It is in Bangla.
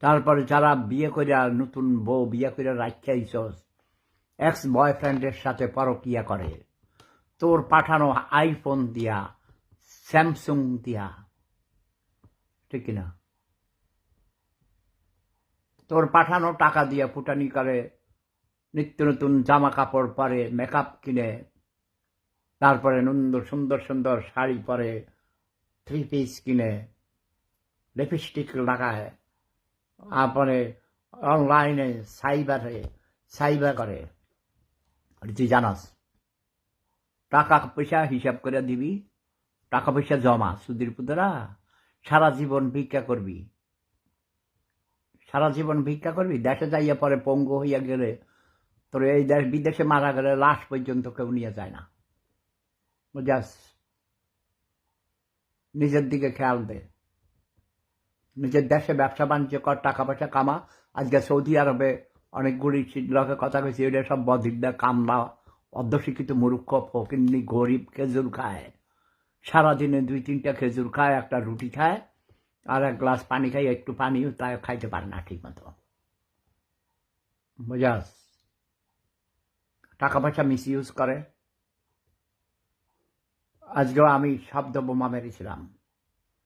তারপরে যারা বিয়ে করিয়া নতুন বউ বিয়ে করে রাখাইছস এক্স বয়ফ্রেন্ডের সাথে পরকিয়া করে। তোর পাঠানো আইফোন দিয়া স্যামসুং দিয়া। ঠিক কিনা? তোর পাঠানো টাকা দিয়া ফুটানি করে, নিত্য নতুন জামা কাপড় পরে মেকআপ কিনে, তারপরে সুন্দর সুন্দর সুন্দর শাড়ি পরে থ্রি পিস কিনে লিপস্টিক লাগায়। তারপরে অনলাইনে সাইবারে সাইবার করে তুই জানাস টাকা পয়সা হিসাব করে দিবি টাকা পয়সা জমা সুদির পুতরা সারা জীবন ভিক্ষা করবি সারা জীবন ভিক্ষা করবি দেশে যাইয়া পরে পঙ্গু হইয়া গেলে তোর এই দেশ বিদেশে মারা গেলে লাশ পর্যন্ত কেউ নিয়ে যায় না বুঝাস নিজের দিকে খেয়াল দে নিজের দেশে ব্যবসা বাণিজ্য কর টাকা পয়সা কামা। আজকে সৌদি আরবে অনেকগুলি লোকে কথা কইছে এটা সব বধিরদা কামলা অর্ধশিক্ষিত মূর্খ, ফকিন্নি, গরিব, খেজুর খায়। সারাদিনে দুই তিনটা খেজুর খায়, একটা রুটি খায়, আর এক গ্লাস পানি খাই একটু পানিও তাই খাইতে পারে না ঠিক মতো বুঝাস টাকা পয়সা মিস ইউজ করে। আজকেও আমি শব্দ বোমা মেরেছিলাম।